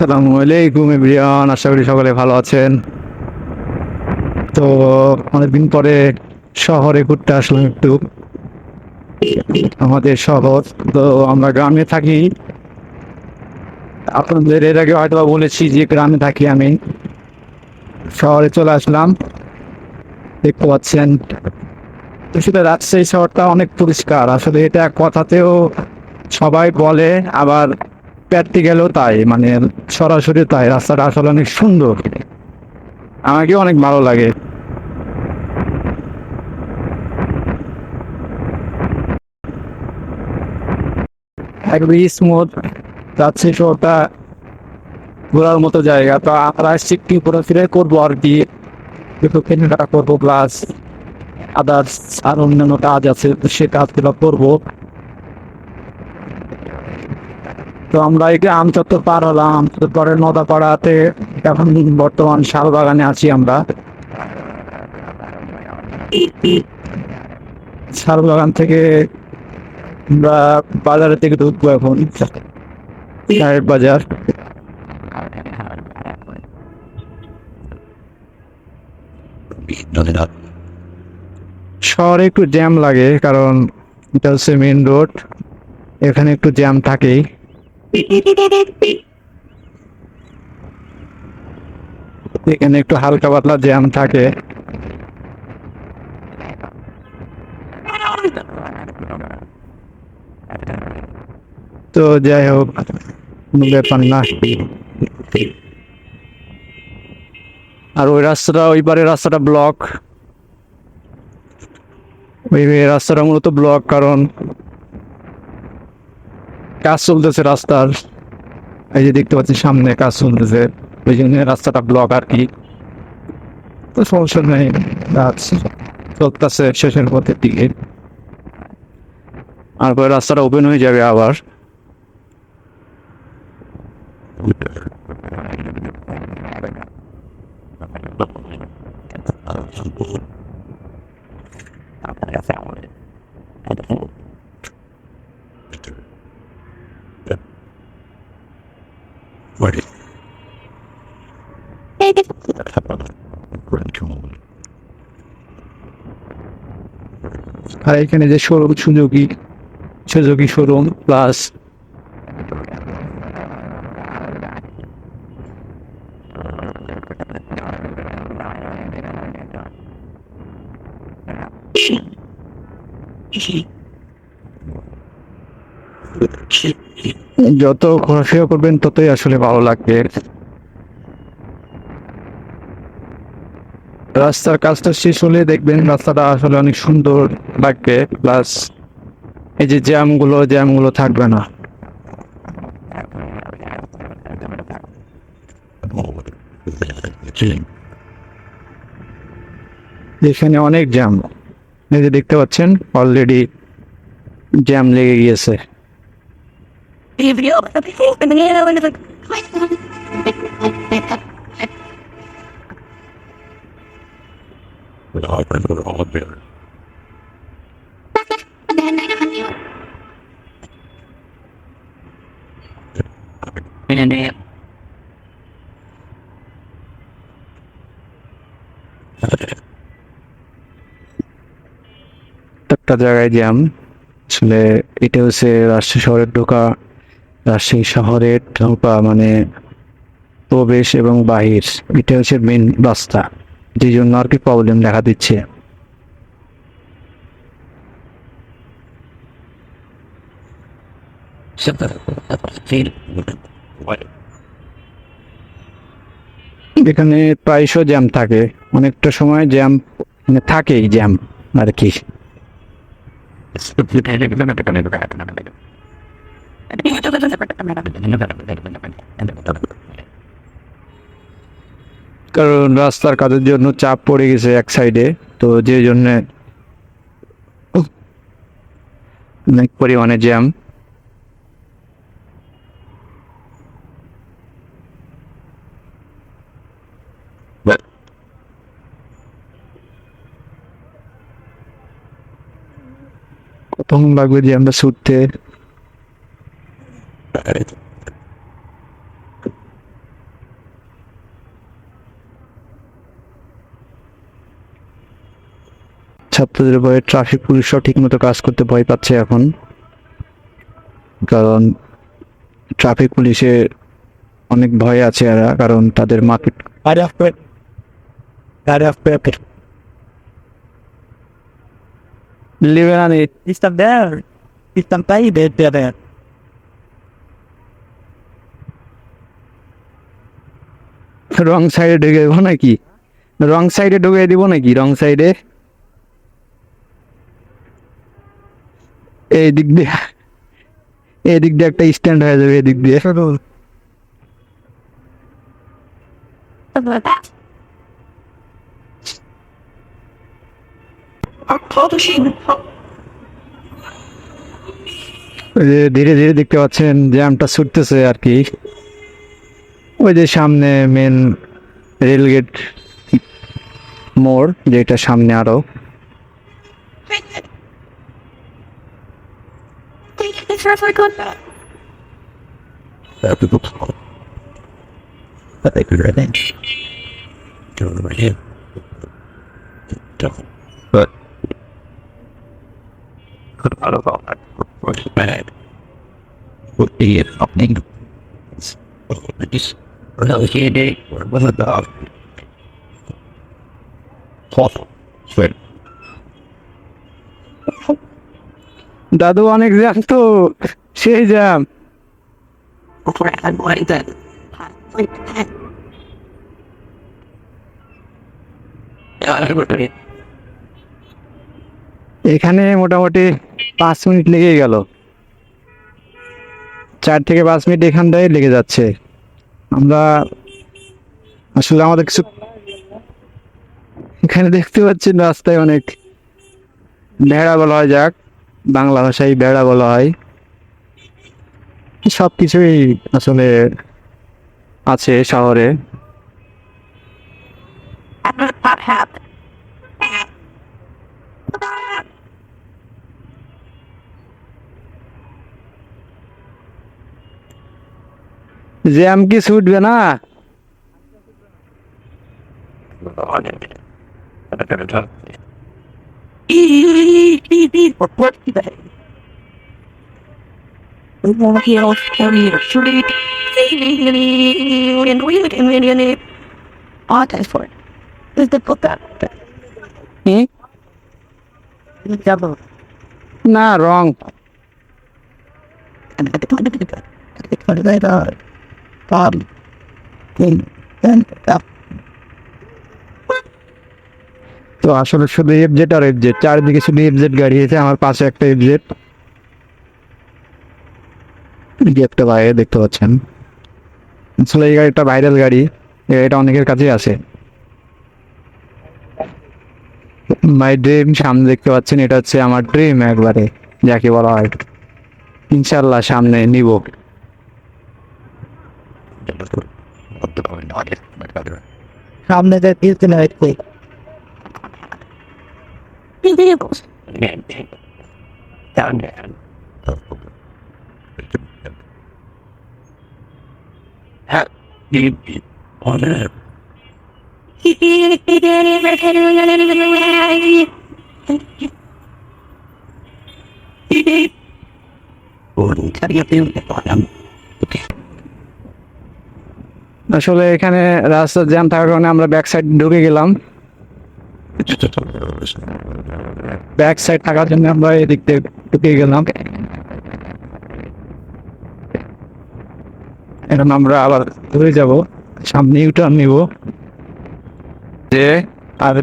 আসসালামু আলাইকুম এভরিওয়ান, আশা করি সকলে ভালো আছেন। তো অনেকদিন পরে শহরে ঘুরতে আসলাম একটু। আমাদের শহর, তো আমরা গ্রামে থাকি। আপনাদের এর আগে হয়তো বলেছি যে গ্রামে থাকি আমি। শহরে চলে আসলাম। দেখতে পাচ্ছেন। তো সেটা রাজশাহী শহরটা অনেক পরিষ্কার। আসলে এটা কথাতেও সবাই বলে, আবার প্র্যাকটিক্যালও তাই মানে সরাসরি তাই, রাস্তাটা আসলে অনেক সুন্দর। আমাকে অনেক ভালো লাগে। একদম স্মুথ যাচ্ছে শহরটা ঘোরার মতো জায়গা। তো আমরা আসছি একটু ঘোরাফেরা করব আর কি। একটু কেনাকাটা করব প্লাস আদার্স আর অন্যান্য কাজ আছে সে কাজগুলো করব। তো আমরা এই গ্রাম চত্বর পার হলাম। আমচত্বর পরে নদাপাড়াতে এখন বর্তমান শাল বাগানে আছি আমরা। শাল বাগান থেকে আমরা বাজারের থেকে ঢুকবো এখন। সাহেব বাজার। শহরে একটু জ্যাম লাগে, কারণ এটা হচ্ছে মেন রোড এখানে একটু জ্যাম থাকেই। এখানে একটু হালকা পাতলা জ্যাম থাকে। তো যাই হোক ব্যাপার না। আর ওই রাস্তাটা, ওই পারে রাস্তাটা ব্লক ওই রাস্তাটা মূলত ব্লক কারণ কাজ চলতেছে রাস্তার। এই যে দেখতে পাচ্ছি সামনে কাজ চলতেছে। ওই জন্য রাস্তাটা ব্লক আর কি। তো সমস্যা নেই চলতেছে শেষের পথের দিকে। আর পরে রাস্তাটা ওপেন হয়ে যাবে আবার। Ready. আর এখানে যে শোরুম সুযোগী সুযোগী শোরুম প্লাস যত ঘোরাফেরা করবেন ততই আসলে ভালো লাগবে। রাস্তার কাজটা শেষ হলে দেখবেন রাস্তাটা আসলে অনেক সুন্দর লাগবে প্লাস এই যে জ্যামগুলো জ্যামগুলো থাকবে না। এখানে অনেক জ্যাম। এই যে দেখতে পাচ্ছেন অলরেডি জ্যাম লেগে গিয়েছে। All better. একটা জায়গায় জ্যাম। আসলে এটা হচ্ছে রাজশাহী শহরের ঢোকা। রাজশাহী শহরের ঢোকা মানে প্রবেশ এবং বাহির। এটা হচ্ছে মেন রাস্তা। যে জন্য আর কি প্রবলেম দেখা দিচ্ছে? এখানে প্রায়শ জ্যাম থাকে, অনেকটা সময় জ্যাম মানে থাকেই জ্যাম আর কি কারণ রাস্তার কাজের জন্য চাপ পড়ে গেছে এক সাইডে, তো যে জন্য অনেক পরিমাণে জ্যাম। But কতক্ষণ লাগবে জ্যামটা ছুটতে ছাত্রদের ভয়ে ট্রাফিক পুলিশও ঠিকমতো কাজ করতে ভয় পাচ্ছে এখন। কারণ ট্রাফিক পুলিশে অনেক ভয় আছে এরা কারণ তাদের মার্কেট? রং সাইডে ঢুকে দেবো নাকি? রং সাইডে ঢুকে দিব নাকি? রং সাইডে এই দিক দিয়ে এই দিক দিয়ে একটা স্ট্যান্ড হয়ে যাবে এদিক দিয়ে। ওই যে ধীরে ধীরে দেখতে পাচ্ছেন জ্যামটা ছুটতেছে আর কি। ওই যে সামনে মেন রেলগেট মোড় যেটা সামনে আরও। Sure, like on that. That call. But they could revenge. Get over my head. Devil. But. Could out of all that what's bad. What Would be an opening. Just really handy or one of the. Plot. Swear. দাদু অনেক jam তো, সেই jam. এখানে মোটামুটি পাঁচ minute লেগে গেল। চার থেকে পাঁচ মিনিট এখানটায় লেগে যাচ্ছে। আমরা আসলে আমাদের কিছু এখানে দেখতে পাচ্ছেন রাস্তায় অনেক ভেড়া বলা হয় যাক। বাংলা ভাষায় বেড়া বলা হয়। সব কিছুই আসলে আছে শহরে। জ্যাম কি ছুটবে না? TV for bloody. We want to hear us carry street. And we can win in it. For it. Is the book that? Hmm? Double. Not wrong. And at the of the at the of the then. আসলে শুধু FZ আর FZ চারিদিকে শুধু FZ গাড়ি আছে, আমার পাশে একটা FZ একটা বাইরে দেখতে পাচ্ছেন। আসলে এই গাড়িটা ভাইরাল গাড়ি গাড়িটা অনেকের কাছেই আছে। মাই ড্রিম সামনে দেখতে পাচ্ছেন, এটা হচ্ছে আমার ড্রিম একবারে, যাকে বলা হয়। ইনশাল্লাহ সামনে নিব. সামনে যে আসলে এখানে রাস্তার জ্যাম থাকার কারণে আমরা ব্যাক সাইড ঢুকে গেলাম। ব্যাক সাইড থাকার জন্য আমরা এদিক দিয়ে ঢুকে গেলাম। এখন আমরা আবার ঘুরে যাব। সামনে ইউটার্ন নিব। যে আর